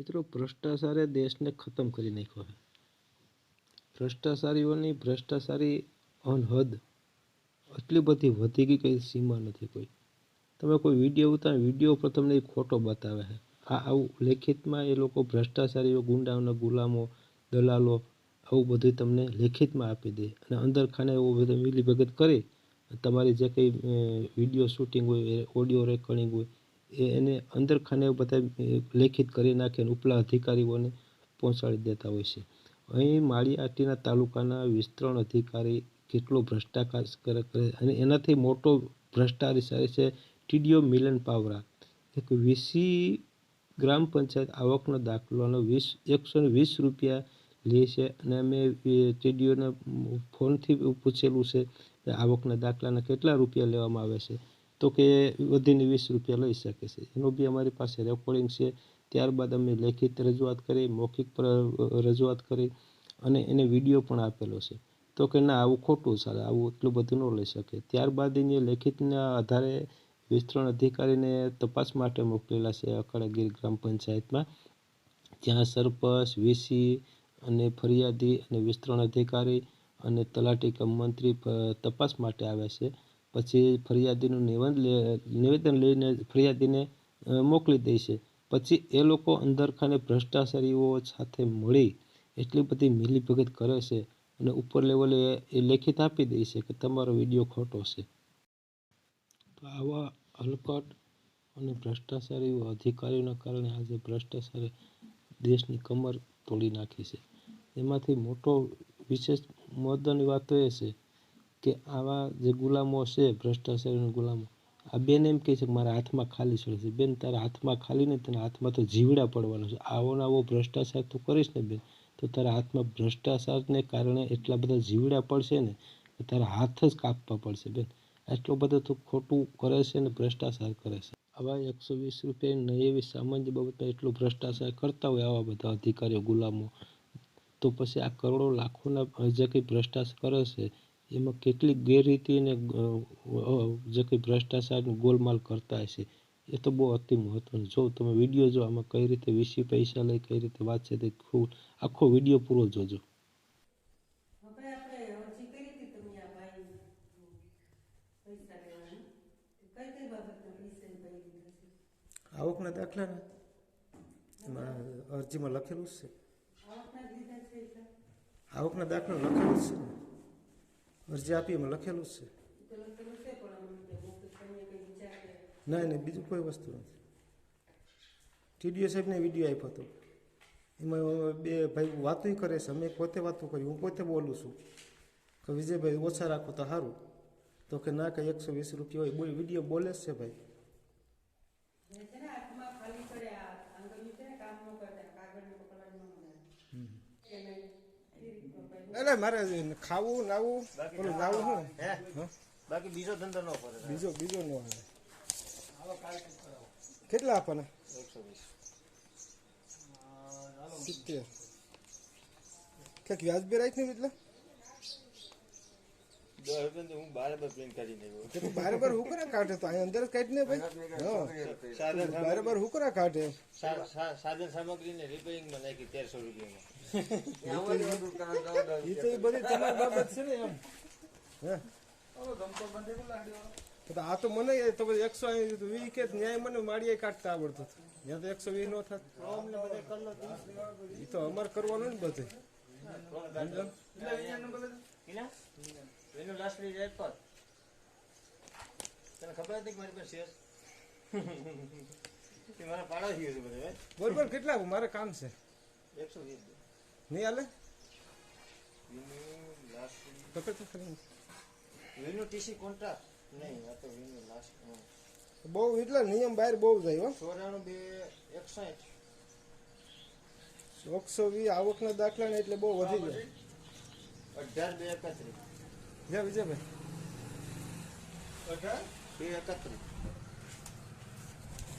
મિત્રો, ભ્રષ્ટાચારે દેશને ખતમ કરી નાખ્યો છે. ભ્રષ્ટાચારીઓની ભ્રષ્ટાચારી અનહદ એટલી બધી વધી ગઈ, કંઈ સીમા નથી કોઈ. તમે કોઈ વીડિયો ઉતાર, વીડિયો પર તમને એ ખોટો બતાવે છે. આ આવું લેખિતમાં એ લોકો ભ્રષ્ટાચારીઓ, ગુંડાઓના ગુલામો, દલાલો, આવું બધું તમને લેખિતમાં આપી દે. અને અંદર ખાને એવું બધું મિલીભગત કરી તમારી જે કંઈ વીડિયો શૂટિંગ હોય, એ ઓડિયો રેકોર્ડિંગ હોય એ એને અંદરખાને બધા લેખિત કરી નાખે અને ઉપલા અધિકારીઓને પહોંચાડી દેતા હોય છે. અહીં માળીઆટીના તાલુકાના વિસ્તરણ અધિકારી કેટલો ભ્રષ્ટાચાર કરે અને એનાથી મોટો ભ્રષ્ટાચારી છે ટીડીઓ મિલન પાવરા. એક વીસી ગ્રામ પંચાયત આવકનો દાખલાનો વીસ, એકસો વીસ રૂપિયા લે છે અને અમે ટીડીઓને ફોનથી પૂછેલું છે કે આવકના દાખલાના કેટલા રૂપિયા લેવામાં આવે છે. તો કે વધીને વીસ રૂપિયા લઈ શકે છે. એનું બી અમારી પાસે રેકોર્ડિંગ છે. ત્યારબાદ અમે લેખિત રજૂઆત કરી, મૌખિક પર, રજૂઆત કરી અને એને વીડિયો પણ આપેલો છે. તો કે ના, આવું ખોટું ચાલે આવું એટલું બધું ન લઈ શકે. ત્યારબાદ એને લેખિતના આધારે વિસ્તરણ અધિકારીને તપાસ માટે મોકલેલા છે અખાડાગીર ગ્રામ પંચાયતમાં. જ્યાં સરપંચ, વીસી અને ફરિયાદી અને વિસ્તરણ અધિકારી અને તલાટી કમ મંત્રી તપાસ માટે આવે છે. પછી ફરિયાદીનું નિવેદન લે- નિવેદન લઈને ફરિયાદીને મોકલી દે છે. પછી એ લોકો અંદરખાને ભ્રષ્ટાચારીઓ સાથે મળી એટલી બધી મિલીભગત કરે છે અને ઉપર લેવલે એ લેખિત આપી દે છે કે તમારો વીડિયો ખોટો છે. તો આવા હલકટ અને ભ્રષ્ટાચારી અધિકારીઓના કારણે આજે ભ્રષ્ટાચારે દેશની કમર તોડી નાખી છે. એમાંથી મોટો વિશેષ મહત્ત્વની વાત તો એ છે કે આવા જે ગુલામો છે, ભ્રષ્ટાચારીના ગુલામો, આ બેન એમ કહે છે કે મારા હાથમાં ખાલી ચડે છે. બેન, તારા હાથમાં ખાલી નહીં, તને હાથમાં તો જીવડા પડવાનો છે. આવો ને આવો ભ્રષ્ટાચાર તો કરીશ ને બેન. તો તારા હાથમાં ભ્રષ્ટાચારને કારણે એટલા બધા જીવડા પડશે ને કે તારા હાથ જ કાપવા પડશે બેન. એટલો બધો તો ખોટું કરે છે ને ભ્રષ્ટાચાર કરે છે. આવા એકસો વીસ રૂપિયા નહીં એવી સામાન્ય બાબતમાં એટલો ભ્રષ્ટાચાર કરતા હોય આવા બધા અધિકારીઓ, ગુલામો, તો પછી આ કરોડો, લાખોના જે કંઈ ભ્રષ્ટાચાર કરે છે? એમાં કેટલી ગેરરીતિ અને જે કંઈ ભ્રષ્ટાચારનું ગોલમાલ કરતા હશે એ તો બહુ અતિ મહત્વનું. જો તમે વીડિયો જો આમાં કઈ રીતે વીસી પૈસા લઈ કઈ રીતે વાત છે તે ખૂબ આખો વીડિયો પૂરો જોજો. આવકના દાખલાને? એમાં અરજીમાં લખેલું જ છે. આવકના દાખલા લખેલું છે. અરજી આપી એમાં લખેલું જ છે ના નહીં બીજું કોઈ વસ્તુ નથી ટીડીઓ સાહેબને વીડિયો આપ્યો હતો એમાં બે ભાઈ વાતોય કરે છે અમે પોતે વાતો કરી હું પોતે બોલું છું કે વિજયભાઈ ઓછા રાખો તો સારું તો કે ના કે એકસો વીસ રૂપિયા હોય બોલ વીડિયો બોલે છે ભાઈ જે છે ને હાથમાં ખાલી પડે આ આંગળીઓ છે ને કામ ન કરતા કાગળને પકડવાનું ન મળે એને એ રીતનો ભાઈ એટલે મારે ખાવું નાવું પેલું નાવું શું? બાકી બીજો ધંધો ન કરે. બીજો બીજો ન આવે. કેટલા આપવાના? એકસો વીસ. સિત્તેર. ક્યાંક વ્યાજબી રાખી ને એટલે? હું બારે બાર પ્રિન્ટ કાઢી બારે બાર હુકરા કાઢે તો અહીં અંદર જ કાઢી ને ભાઈ. હા. બાર હુકરા કાઢે. સા- સામગ્રી ને સામગ્રીને રિપેરિંગમાં નાખી તેરસો રૂપિયામાં. એ તો બધી તમારી બાબત છે ને એમ. હે? તો આ તો મને તો પછી એકસો વીસ કે ન્યાય મને માળીએ કાઢતા આવડતું ત્યાં તો એકસો વીસ નો થાત. એ તો અમારે કરવાનું ને બધે? એનું લાસ્ટ ફ્રી જાય પર તને ખબર હતી કે મારી પાસે શેર મારા પાડા થઈ ગયું છે બધે બરોબર કેટલા મારે કામ છે. એકસો વીસ. નહીં હાલે? વીનું પકડ તો ખરી વિનુ ટીસી કોન્ટ્રાક્ટ નહીં આ તો વિનુ લાસ્ટ બહુ એટલે નિયમ બહાર બહુ જાય હો. ચોરાણું બે એકસાઠ. એકસો વીસ આવકના દાખલા ને એટલે બહુ વધી જાય. અઢાર બે એકત્રીસ. જ્યાં વિજયભાઈ અઢાર બે એકત્રીસ